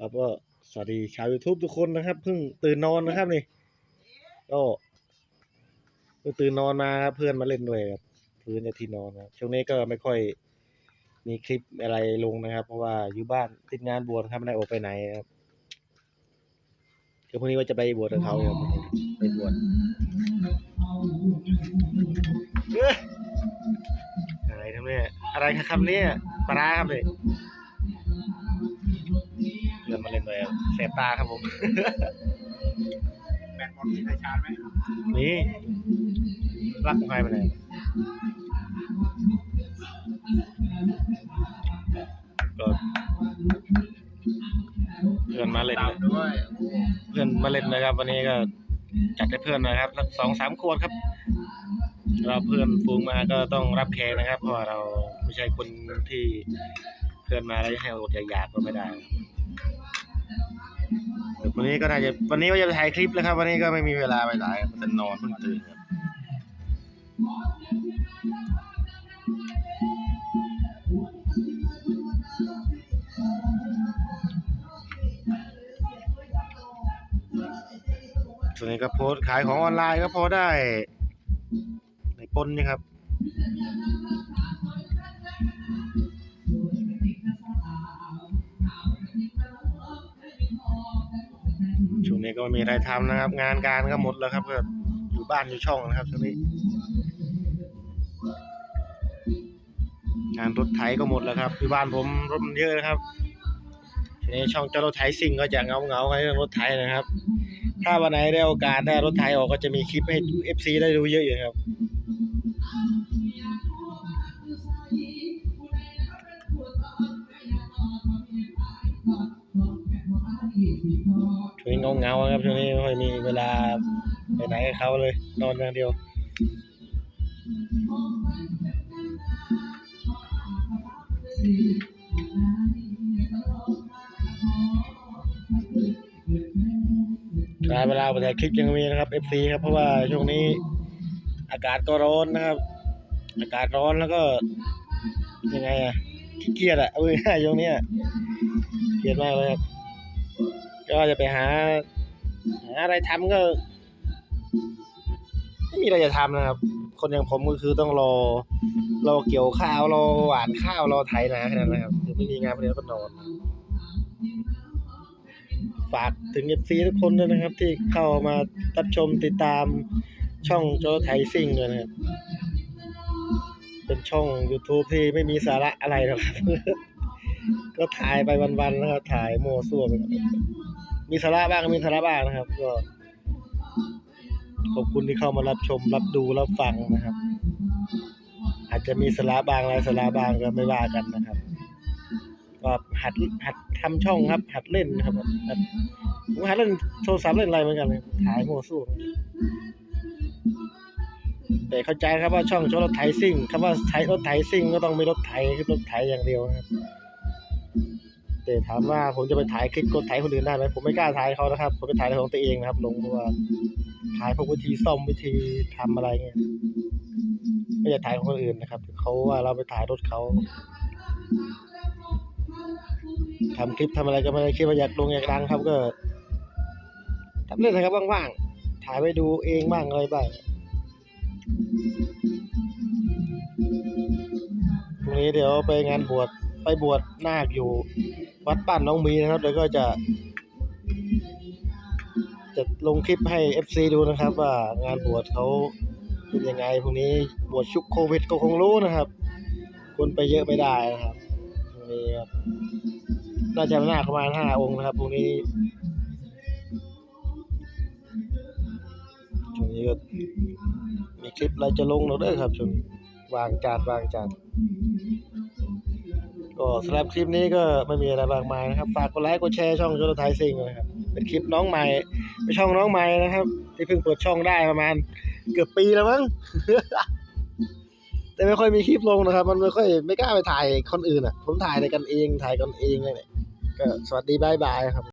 ครับก็สวัสดีชาว YouTube ทุกคนนะครับเพิ่งตื่นนอนนะครับนี่ก็เพิ่งตื่นนอนมาครับเพื่อนมาเล่นด้วยครับพื้นในที่นอนครับช่วงนี้ก็ไม่ค่อยมีคลิปอะไรลงนะครับ เพราะว่าอยู่บ้านติดงานบวชครับไม่ได้ออกไปไหนครับเดี๋ยวพรุ่งนี้ว่าจะไปบวชกับเขาครับไปบวชเอ้ยอะไรครับเนี่ยอะไรครับเนี่ยปลาร้าครับเนี่ยเพื่อ นมาเล่นด้วยครับแสบตาครับผมแบตหมดมีใครชาร์จไหมนี่รักของใครไปไหนก็เพื่อนมาเล่นตามด้วยเพื่อนมาเล่นนะครับ วันนี้ก็จัดให้เพื่อนนะครับสักสองสามขวดครับ เราเพื่อนฟูงมาก็ต้องรับแขกนะครับ เพราะว่าเราไม่ใช่คนที่เพื่อนมาแล้วจะให้อดอยากๆก็ไม่ได้เดี๋ย ววันนี้ก็น่าจะวันนี้ว่าจะถ่ายคลิปแล้วครับ วันนี้ก็ไม่มีเวลาไปถ่ายจะนอนเพิ่งตื่นครับส่วนนี้ก็โพสขายของออนไลน์ก็พอได้ในปนนี่ครับ นี้ก็ไม่มีอะไรทำนะครับ งานการก็หมดแล้วครับก็อยู่บ้านอยู่ช่องนะครับช่วงนี้ งานรถไถก็หมดแล้วครับอยู่บ้านผมรถมันเยอะนะครับทีนี้ช่องเจ้ารถไถซิ่งก็จะเงาเงาๆกันเรื่องรถไถนะครับ ถ้าวันไหนได้โอกาสได้รถไถออกก็จะมีคลิปให้ FC ได้ดูเยอะอยู่ครับ วงนี้เงาๆครับช่วงนี้ไม่ค่อยมีเวลาไปไหนกับเขาเลยนอนอย่างเดียวกลายเวลาไปถ่ายคลิปยังมีนะครับ FC ครับเพราะว่าช่วงนี้อากาศก็ร้อนนะครับ อากาศร้อนแล้วก็ ยังไงอะขี้เกียจอะเอาง่ายๆช่วงนี้เกียดมากเลยครับ ก็จะไปหาหาอะไรทำก็ไม่มีอะไรจะทำนะครับ คนอย่างผมก็คือต้องรอรอเกี่ยวข้าวรอหวานข้าวรอไถนาแค่นั้นนะครับคือไม่มีงานพอดีก็นอนฝากถึงเอฟซีทุกคนด้วยนะครับ ที่เข้ามารับชมติดตามช่องโจไทยซิ่งด้วยนะครับ เป็นช่อง YouTube ที่ไม่มีสาระอะไรหรอกครับ ก็ถ่ายไปวันๆนะครับ ถ่ายโมซั่วไปก่อนมีสาระบ้างมีสาระบ้างนะครับ ก็ ขอบคุณที่เข้ามารับชม รับดูรับฟังนะครับ อาจจะมีสาระบางอะไรสาระบางก็ไม่ว่ากันนะครับก็หัดหัดทำช่องครับ หัดเล่นนะครับหัดผมหัดเล่นโทรศัพท์เล่นอะไรเหมือนกันเลยถ่ายโมวสู้แต่เข้าใจครับว่าช่องโชว์รถไถซิ่งคำว่าไถรถไถซิ่งก็ต้องมีรถไถคือรถไถอย่างเดียวนะครับ แต่ถามว่าผมจะไปถ่ายคลิปรถไถคนอื่นได้ไหมผมไม่กล้าถ่ายเขานะครับ ผมไปถ่ายของตัวเองนะครับ ลงเพราะว่าถ่ายพวกวิธีซ่อมวิธีทำอะไรเงี้ยไม่อยากถ่ายของคนอื่นนะครับเขาว่าเราไปถ่ายรถเขาทำคลิปทำอะไรก็ไม่ได้คิดว่าอยากลงอยากดังครับก็ทำเล่นนะครับว่างๆถ่ายไว้ดูเองบ้างอะไรบ้างพรุ่งนี้เดี๋ยวไปงานบวช ไปบวชนาคอยู่วัดบ้านน้องมีนะครับเดี๋ยวก็จะ จะลงคลิปให้ FC ดูนะครับ ว่างานบวชเขาเป็นยังไงพรุ่งนี้บวชชุกโควิดก็คงรู้นะครับ คนไปเยอะไม่ได้นะครับพรุ่งนี้ครับน่าจะหน้าประมาณห้าองค์นะครับพรุ่งนี้ช่วงนี้ก็มีคลิปอะไรจะลงแล้วเด้อครับช่วงนี้วางจานวางจาน ก็สำหรับคลิปนี้ก็ไม่มีอะไรมากมายนะครับ ฝากกดไลค์กดแชร์ช่องโจโรไทยซิงนะครับ เป็นคลิปน้องใหม่เป็นช่องน้องใหม่นะครับ ที่เพิ่งเปิดช่องได้ประมาณ เกือบปีแล้วมั้ง แต่ไม่ค่อยมีคลิปลงนะครับ มันไม่ค่อยไม่กล้าไปถ่ายคนอื่นอะ ผมถ่ายในกันเองถ่ายกันเองเลยเนี่ยก็สวัสดีบายบายครับ